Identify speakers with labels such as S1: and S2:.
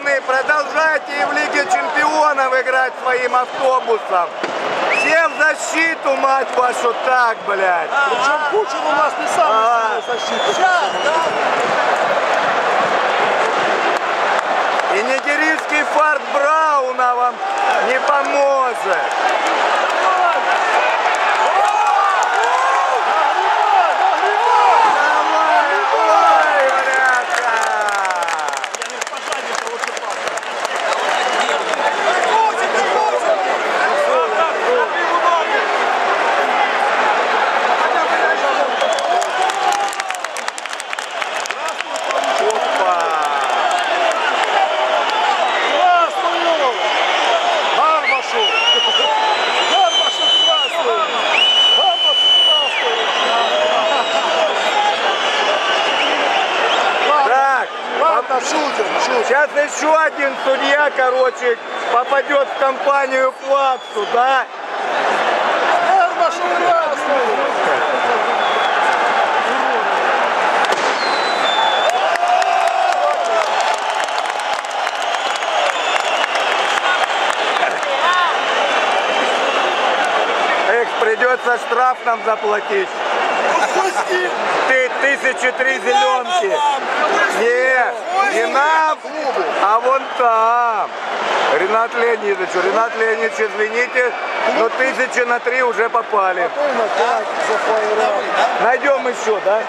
S1: продолжайте и в Лиге Чемпионов играть своим автобусом. Все в защиту, мать вашу, так, блядь.
S2: Причем Кучин у нас не
S1: А.
S2: самый защитник.
S1: И
S2: ладно, шутим, шутим.
S1: сейчас еще один судья, короче, попадет в компанию Флаксу, да? Эх, придется штраф нам заплатить.
S2: Пусти!
S1: Ты тысячи три зеленки. там. А? Ренат Леонидович, Ренат Леонидович, извините, но тысячи на три уже попали. Найдем еще, да?